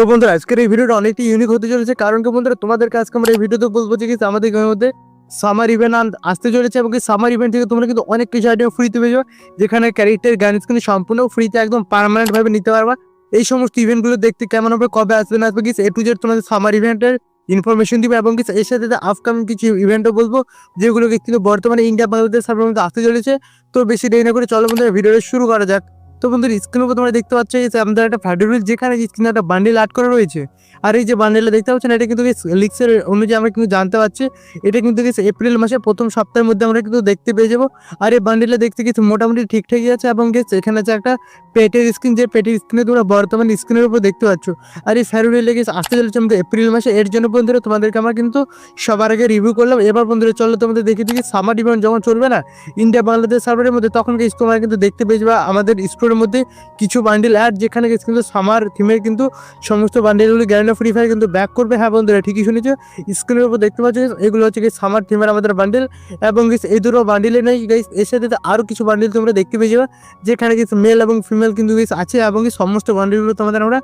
তো বন্ধুরা, আজকের এই ভিডিওটা অনেকটা ইউনিক হতে চলেছে। কারণ কি বন্ধুরা, তোমাদেরকে আজকে আমরা এই ভিডিওতে বলব যে কি আমাদের গেমের মধ্যে সামার ইভেন্ট আসতে চলেছে এবং সামার ইভেন্ট থেকে তোমরা কিন্তু অনেক কিছু আইটেম ফ্রিতে পেয়ে যাবে, যেখানে ক্যারেক্টার গান কিন্তু সম্পূর্ণ ফ্রিতে একদম পার্মানেন্ট ভাবে নিতে পারবা। এই সমস্ত ইভেন্টগুলো দেখতে কেমন হবে, কবে আসবে না আসবে, কি এ টু জেড তোমাদের সামার ইভেন্টের ইনফরমেশন দিবে এবং কি এর সাথে আপকামিং কিছু ইভেন্টও বলব, যেগুলো কিন্তু বর্তমানে ইন্ডিয়া বাংলাদেশ মধ্যে আসতে চলেছে। তো বেশি দেরি না করে চলো বন্ধুরা, ভিডিওটা শুরু করা যাক। তো বন্ধুরা স্ক্রিনের উপর তোমরা দেখতে পাচ্ছ যে আমাদের একটা ফ্যাডারেল যেখানে স্ক্রিনে একটা বান্ডিল আট করা রয়েছে। আর এই যে বান্ডেলটা দেখতে পাচ্ছেন, এটা কিন্তু লিক্সের অনুযায়ী আমরা কিন্তু জানতে পারছি। এটা কিন্তু এপ্রিল মাসে প্রথম সপ্তাহের মধ্যে আমরা কিন্তু দেখতে পেয়ে যাব। আর এই বান্ডেলটা দেখতে কিছু মোটামুটি ঠিকঠাকই আছে এবং গেছে এখানে আছে একটা পেটের স্ক্রিন যে পেটের স্ক্রিনে তোমরা বর্তমান স্ক্রিনের উপর দেখতে পাচ্ছ। আর এই ফেরুয়ারি লেগে আসতে চলেছে আমাদের এপ্রিল মাসে। এর জন্য বন্ধুরা, তোমাদেরকে আমরা কিন্তু সবার আগে রিভিউ করলাম। এবার বন্ধুরা, চলো তোমাদের দেখে দিকে সামার ইভেন্ট যখন চলবে না ইন্ডিয়া বাংলাদেশ সার্ভারের মধ্যে, তখন কিন্তু তোমরা কিন্তু দেখতে পেয়ে যাবে আমাদের স্টোরের মধ্যে কিছু বান্ডেল অ্যাড যেখানে গেছে কিন্তু সামার থিমের কিন্তু সমস্ত বান্ডেলগুলি গ্যারেন্টি ফ্রি ফায়ার কিন্তু ব্যাক করবে। হ্যাঁ বন্ধুরা, ঠিকই শুনেছো। স্ক্রিনের উপর দেখতে পাচ্ছ এগুলো হচ্ছে গিয়ে সামার থিমের আমাদের বান্ডেল এবং এই দুটো বান্ডেলে নেই গাইস এর সাথে আরও কিছু বান্ডেল তোমরা দেখতে পেয়ে যাবে। যেখানে কিছু মেল এবং ফিমেল কিন্তু আছে, এবং এই সমস্ত বান্ডেলগুলো তোমাদের আমরা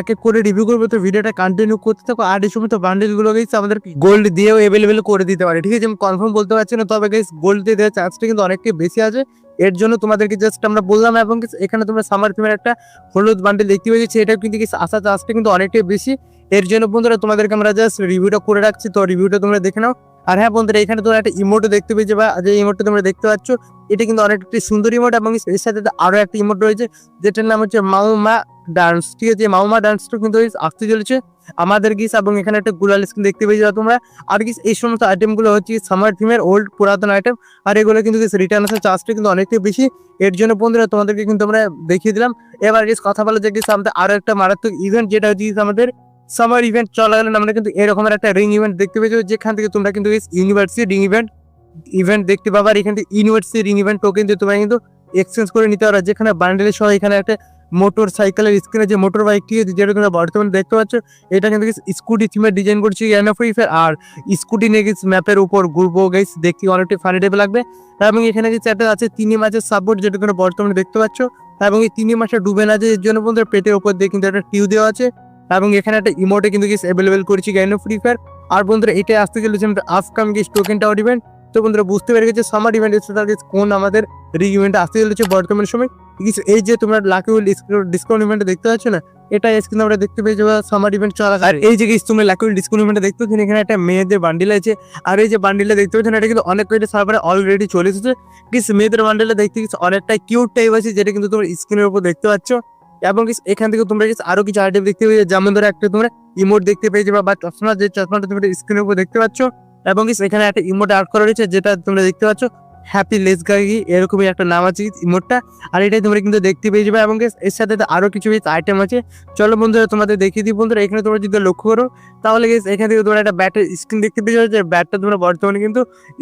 এক এক করে রিভিউ করব। তো ভিডিওটা কন্টিনিউ করতে থাকো, আর এই সমস্ত বান্ডেলগুলো গেছে আমাদের গোল্ড দিয়েও অ্যাভেলেবেল করে দিতে পারে। ঠিক আছে, আমি কনফার্ম বলতে পারছি না, তবে গাইস গোল্ড দিয়ে দেওয়ার চান্সটা কিন্তু অনেকটাই বেশি আছে। এর জন্য তোমাদেরকে জাস্ট আমরা বললাম এবং এখানে তোমরা সামার থিমের একটা হলুদ বান্ডেল দেখতে পেয়েছি এটা কিন্তু আসা চাষটা কিন্তু অনেকটাই বেশি। এর জন্য বন্ধুরা তোমাদেরকে আমরা জাস্ট রিভিউটা করে রাখছি, তো রিভিউটা তোমরা দেখে নাও। আর হ্যাঁ বন্ধুরা, এখানে তোমরা একটা ইমোটও দেখতে পেয়েছে বা যে ইমোটটা তোমরা দেখতে পাচ্ছ, এটা কিন্তু অনেক একটি সুন্দর ইমোট এবং এর সাথে আরও একটা ইমোট রয়েছে, যেটার নাম হচ্ছে মাউমা ডান্স ঠিক আছে? মাউমা ডান্সটা কিন্তু আসতে চলেছে। আমাদের গিস এবং এখানে একটা গুলাল স্ক্রিন দেখতে পেয়ে যাবে তোমরা। আর গিস এই সমস্ত আইটেমগুলো হচ্ছে সামার থিমের ওল্ড পুরাতন আইটেম আর এগুলো কিন্তু রিটার্ন আসার চার্জটা কিন্তু অনেকটাই বেশি। এর জন্য বন্ধুরা, তোমাদেরকে কিন্তু আমরা দেখিয়ে দিলাম। এবার গিস কথা বলা যে গিস আমাদের আরও একটা মারাত্মক ইভেন্ট যেটা হচ্ছে আমাদের সামার ইভেন্ট চলাকালীন আমরা কিন্তু এরকমের একটা রিং ইভেন্ট দেখতে পেয়েছি যেখান থেকে তোমরা কিন্তু ইউনিভার্সিটি রিং ইভেন্ট ইভেন্ট দেখতে পাবা। আর এখান থেকে ইউনিভার্সিটি রিং ইভেন্ট টোকেন দিয়ে তোমরা কিন্তু এক্সচেঞ্জ করে নিতে পারো। যেখানে বান্ডেলের সহ এখানে একটা মোটর সাইকেলের স্ক্রিনে যে মোটর বাইকটি যেটা তোমরা বর্তমানে দেখতে পাচ্ছ, এটা কিন্তু স্কুটি থিমের ডিজাইন করছি এনএফআই আর স্কুটি নিয়ে গেছি ম্যাপের উপর ঘুরবো গেছি দেখতে অনেকটা ফানি টাইপ লাগবে। এবং এখানে যে একটা আছে তিন মাসের সাপোর্ট যেটা তোমরা বর্তমানে দেখতে পাচ্ছ। এবং এই তিন মাসে ডুবে না যে এর জন্য বন্ধুরা পেটের উপর দিয়ে কিন্তু একটা টিউ দেওয়া আছে। এবং এখানে একটা ইমোটে কিন্তু গেস অ্যাভেলেবেল করেছি গ্যানো ফ্রি ফায়ার আর বন্ধুরা, এটা আসতে চলেছে আমাদের আফকাম গেস টোকেন ইভেন্ট তো বন্ধুরা, বুঝতে পেরে গেছে সামার ইভেন্ট তার কোন আমাদের রি ইভেন্ট আসতে চলেছে বর্তমান সময়। এই যে তোমরা লাকি উইল ডিসকাউন্ট ইভেন্টে দেখতে পাচ্ছ না, এটা কিন্তু আমরা দেখতে পেয়ে যাব সামার ইভেন্ট চলা আর এই যে তোমরা লাকি উইল ডিসকাউন্ট ইভেন্টে দেখতে পাচ্ছ, এখানে একটা মেয়েদের বান্ডিল আছে। আর এই যে বান্ডিলটা দেখতে পাচ্ছেন এটা কিন্তু অনেক কয়টা সার্ভারে অলরেডি চলে এসেছে। কিছু মেয়েদের বান্ডিলটা দেখতে অনেকটা কিউট টাইপ আছে, যেটা কিন্তু তোমরা স্ক্রিনের উপর দেখতে পাচ্ছ। এবং এখান থেকে তোমরা আরও কিছু আইটেম দেখতে পেয়ে যেমন ধরো একটা তোমরা ইমোট দেখতে পেয়ে বা চশমা যে চশমাটা তোমরা স্ক্রিনের উপর দেখতে পাচ্ছ। এবং এখানে একটা ইমোট আর্ট করা রয়েছে, যেটা তোমরা দেখতে পাচ্ছ। হ্যাপি লেস গাগি এরকমই একটা নাম আছে ইমোটটা আর এটাই তোমরা কিন্তু দেখতে পেয়ে যাবে। এবং এর সাথে তো আরও কিছু আইটেম আছে। চলো বন্ধুরা, তোমাদের দেখিয়ে দিই। বন্ধুরা, এখানে তোমরা যদি লক্ষ্য করো, তাহলে এখান থেকে তোমরা একটা ব্যাটের স্ক্রিন দেখতে পেয়ে যাবে। যে ব্যাটটা তোমরা বর্তমানে কিন্তু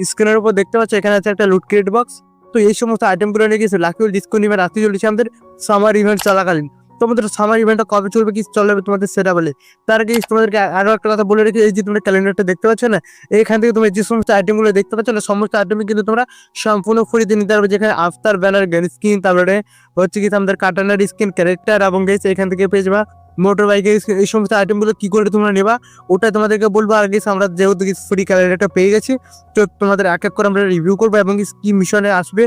স্ক্রিনের উপর দেখতে পাচ্ছ। এখানে আছে একটা লুট ক্রিয়েট বক্স তো এই সমস্ত আইটেমগুলো নিয়ে গেছে লাকি ডিসকাউন্ট ইভেন্ট আসতে চলেছে আমাদের সামার ইভেন্ট চলাকালীন। তোমাদের সামার ইভেন্টটা কবে চলবে কি চলবে তোমাদের সেটা বলে। তার আগে তোমাদেরকে আরও একটা কথা বলে রেখে, এই যে তোমরা ক্যালেন্ডারটা দেখতে পাচ্ছ না এইখান থেকে তোমরা যে সমস্ত আইটেমগুলো দেখতে পাচ্ছ না, সমস্ত আইটেম কিন্তু তোমরা সম্পূর্ণ ফ্রিতে নিতে পারবে। যেখানে আফতার ব্যানার স্কিন তারপরে হচ্ছে কি আমাদের কাটানার স্কিন ক্যারেক্টার এবং গেছে এখান থেকে পেয়ে যাবা মোটর বাইকের এই সমস্ত আইটেমগুলো কী করে তোমরা নেবা ওটা তোমাদেরকে বলব। আর গেছে আমরা যেহেতু ফ্রি ক্যালেন্ডারটা পেয়ে গেছি, তো তোমাদের এক এক করে আমরা রিভিউ করব এবং কি মিশনে আসবে,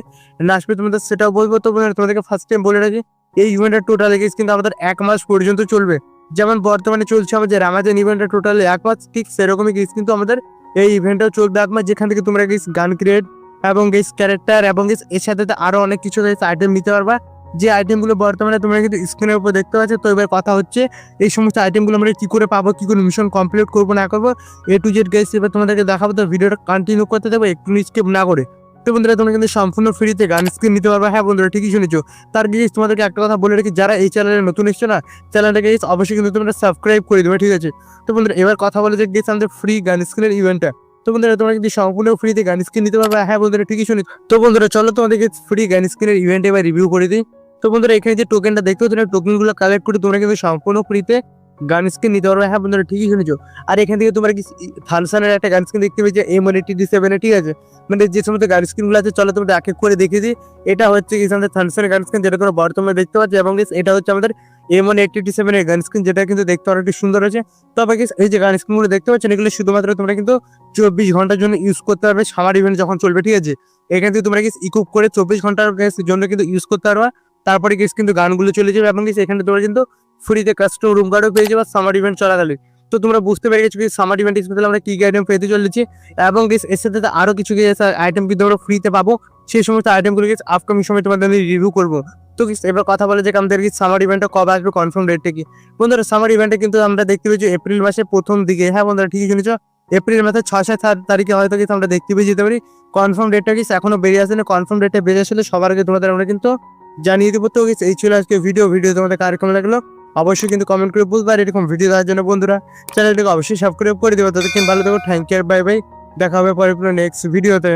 না আসবে তোমাদের সেটাও বলব। তো তোমাদেরকে ফার্স্ট টাইম বলে রাখি, এই ইভেন্টের টোটাল গেস কিন্তু আমাদের এক মাস পর্যন্ত চলবে। যেমন বর্তমানে চলছে আমাদের রামাজান ইভেন্টটা টোটাল এক মাস, ঠিক সেরকমই গেস কিন্তু আমাদের এই ইভেন্টটাও চলবে এক মাস, যেখান থেকে তোমরা গেস গান ক্রিয়েট এবং গেস ক্যারেক্টার এবং গেস এর সাথে তো আরও অনেক কিছু আইটেম নিতে পারবা। যে আইটেমগুলো বর্তমানে তোমরা কিন্তু স্ক্রিনের উপর দেখতে পাচ্ছ, তো এবার কথা হচ্ছে, এই সমস্ত আইটেমগুলো আমরা কি করে পাবো, কি করে মিশন কমপ্লিট করব, না করব এ টু জেড গেস এবার তোমাদেরকে দেখাবো, তো ভিডিওটা কন্টিনিউ করতে দেবো, একটু স্কিপ না করে। তো বন্ধুরা, তোমরা কিন্তু সম্পূর্ণ ফ্রিতে গান স্ক্রিন নিতে পারবে। হ্যাঁ বন্ধুরা, ঠিকই শুনেছো। তার গিয়ে তোমাদেরকে একটা কথা বলে রাখি, যারা এই চ্যানেলে নতুন এসছো না চ্যানেলটাকে অবশ্যই কিন্তু তোমরা সাবস্ক্রাইব করে দেবে, ঠিক আছে? তো বন্ধুরা, এবার কথা বলে যে গেছে আমাদের ফ্রি গান স্ক্রিনের ইভেন্টটা তো বন্ধুরা, তোমরা কিন্তু সম্পূর্ণ ফ্রিতে গান স্ক্রিন নিতে পারবে। হ্যাঁ বন্ধুরা, ঠিকই শুনি তো বন্ধুরা, চলো তোমাদেরকে ফ্রি গান স্ক্রিনের ইভেন্ট এবার রিভিউ করে দিই। তো বন্ধুরা এখানে যে টোকেনটা দেখতে পাচ্ছ টোকেনগুলো কালেক্ট করে তোমরা কিন্তু সম্পূর্ণ ফ্রিতে গান স্ক্রিন নিতে পারবে। হ্যাঁ বন্ধুরা ঠিকই শুনেছো। আর এখান থেকে তোমরা কি থানসানের একটা গান স্ক্রিন দেখতে পেয়েছ এম ওয়ান টি সেভেনে ঠিক আছে? মানে যে সমস্ত গান স্ক্রিনগুলো আছে চলো তোমরা এক এক করে দেখেছি এটা হচ্ছে কি আমাদের থানসানের গান স্ক্রিন যেটা তোমরা বর্তমানে দেখতে পাচ্ছ এবং এটা হচ্ছে আমাদের এম ওয়ান এইটটি সেভেন এর গান স্ক্রিন যেটা কিন্তু দেখতে অনেকটি সুন্দর আছে তবে guys, এই যে গান স্ক্রিনগুলো দেখতে পাচ্ছেন এগুলো শুধুমাত্র তোমরা কিন্তু চব্বিশ ঘণ্টার জন্য ইউজ করতে পারবে। সামার ইভেন্ট যখন চলবে ঠিক আছে? এখান থেকে তোমরা কি ইকুপ করে চব্বিশ ঘণ্টার জন্য কিন্তু ইউজ করতে পারবা। তারপরে গেস কিন্তু গানগুলো চলে যাবে এবং এখানে তোমরা কিন্তু ফ্রিতে কাস্টম রুম কার্ডও পেয়ে যাবে সামার ইভেন্ট চলাকালীন তো তোমরা বুঝতে পেরে গেছো সামার ইভেন্ট স্পেশাল আমরা কি কি আইটেম পেতে চলেছি এবং guys, এর সাথে তো আরও কিছু আইটেম কিন্তু আমরা ফ্রিতে পাবো। সেই সমস্ত আইটেমগুলো আপকামিং সময় তোমাদের রিভিউ করব। তো এবার কথা বলে যে আমাদের কি সামার ইভেন্টটা কবে আসবে কনফার্ম ডেটটা কি? বন্ধুরা সামার ইভেন্টে কিন্তু আমরা দেখতে পেয়েছি এপ্রিল মাসের প্রথম দিকে। হ্যাঁ বন্ধুরা ঠিকই শুনেছো। এপ্রিল মাসের ছয় সাত তারিখে হয়তো কিন্তু আমরা দেখতে পেয়ে যেতে পারি। কনফার্ম ডেটটা কি এখনও বেরিয়ে আসেনি। কনফার্ম ডেটটা বেরিয়ে আসলে সবার আগে তোমাদের আমরা কিন্তু জানিয়ে দেবো। তো এই ছিল আজকে ভিডিও ভিডিও তোমাদের কার কেমন লাগল? অবশ্যই কিন্তু কমেন্ট করে বলবে। আর এরকম ভিডিও দেওয়ার জন্য বন্ধুরা চ্যানেলটিকে অবশ্যই সাবস্ক্রাইব করে দেবো। তাদেরকে ভালো থাকো। থ্যাংক ইউ বাই বাই দেখা হবে পরে নেক্সট ভিডিওতে